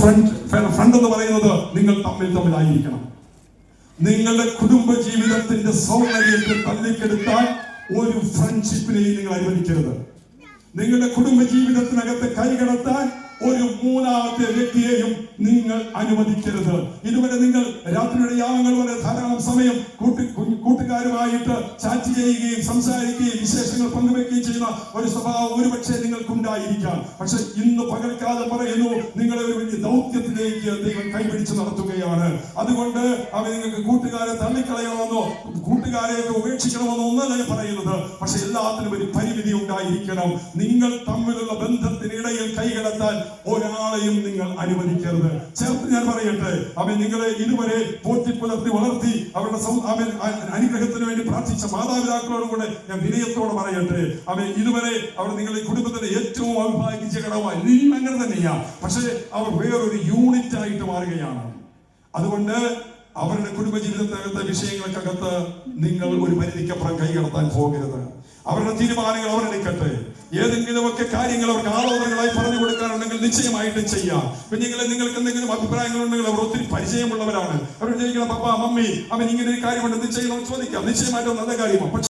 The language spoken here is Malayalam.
ഫ്രണ്ട് ഫ്രണ്ട് എന്ന് പറയുന്നത് നിങ്ങൾ തമ്മിൽ തമ്മിലായിരിക്കണം. നിങ്ങളുടെ കുടുംബ ജീവിതത്തിന്റെ സൗന്ദര്യത്തെ തള്ളിക്കെടുത്താൻ ഒരു ഫ്രണ്ട്ഷിപ്പിനെയും നിങ്ങൾ അനുവദിക്കരുത് നിങ്ങളുടെ കുടുംബ ജീവിതത്തിനകത്ത് കൈകടത്താൻ ഒരു മൂന്നാമത്തെ വ്യക്തിയെയും നിങ്ങൾ അനുവദിക്കരുത്. ഇതുവരെ നിങ്ങൾ രാത്രിയുടെ യാഗങ്ങൾ വരെ ധാരാളം സമയം കൂട്ടി കൂട്ടുകാരുമായിട്ട് ചാറ്റ് ചെയ്യുകയും സംസാരിക്കുകയും വിശേഷങ്ങൾ പങ്കുവെക്കുകയും ചെയ്യുന്ന ഒരു സ്വഭാവം ഒരുപക്ഷെ നിങ്ങൾക്കുണ്ടായിരിക്കാം. പക്ഷെ ഇന്ന് പകൽക്കാലം പറയുന്നു നിങ്ങളെ ഒരു വലിയ ദൗത്യത്തിലേക്ക് ദൈവം കൈപിടിച്ച് നടത്തുകയാണ്. അതുകൊണ്ട് അവർ നിങ്ങൾക്ക് കൂട്ടുകാരെ തള്ളിക്കളയണമെന്നോ കൂട്ടുകാരെയൊക്കെ ഉപേക്ഷിക്കണമെന്നോ ഒന്നല്ല പറയുന്നത്. പക്ഷെ എല്ലാത്തിനും ഒരു പരിമിതി ഉണ്ടായിരിക്കണം. നിങ്ങൾ തമ്മിലുള്ള ബന്ധത്തിനിടയിൽ കൈകടത്താൻ ഒരാളെയും നിങ്ങൾ അനുവദിക്കരുത്. ചേർത്ത് ഞാൻ പറയട്ടെ അവൻ നിങ്ങളെ ഇതുവരെ പോറ്റി പുലർത്തി വളർത്തി അവരുടെ അവൻ അനുഗ്രഹത്തിന് വേണ്ടി പ്രാർത്ഥിച്ച മാതാപിതാക്കളോടും കൂടെ ഞാൻ വിനയത്തോടെ പറയട്ടെ. അവൻ ഇതുവരെ അവർ നിങ്ങളുടെ കുടുംബത്തിന്റെ ഏറ്റവും അഭിഭാഗിച്ച ഘടകമായി ഇനിയും അങ്ങനെ തന്നെയാ. പക്ഷേ അവർ വേറൊരു യൂണിറ്റ് ആയിട്ട് മാറുകയാണ്. അതുകൊണ്ട് അവരുടെ കുടുംബജീവിതത്തിനകത്തെ വിഷയങ്ങൾക്കകത്ത് നിങ്ങൾ ഒരു പരിധിക്കപ്പുറം കൈകടത്താൻ പോകരുത്. അവരുടെ തീരുമാനങ്ങൾ അവരെടുക്കട്ടെ ഏതെങ്കിലുമൊക്കെ കാര്യങ്ങൾ അവർക്ക് കൊടുക്കാനുണ്ടെങ്കിൽ നിശ്ചയമായിട്ടും ചെയ്യാം. കുഞ്ഞുങ്ങളെ നിങ്ങൾക്ക് എന്തെങ്കിലും അഭിപ്രായങ്ങൾ ഉണ്ടെങ്കിൽ അവർ ഒത്തിരി പരിചയമുള്ളവരാണ്. അവർ ചോദിക്കണം പപ്പ മമ്മി അവൻ ഇങ്ങനെ ഒരു കാര്യമുണ്ട് നിശ്ചയം ചെയ്യണമെന്ന് ചോദിക്കാം. നിശ്ചയമായിട്ടും നല്ല കാര്യമാണ്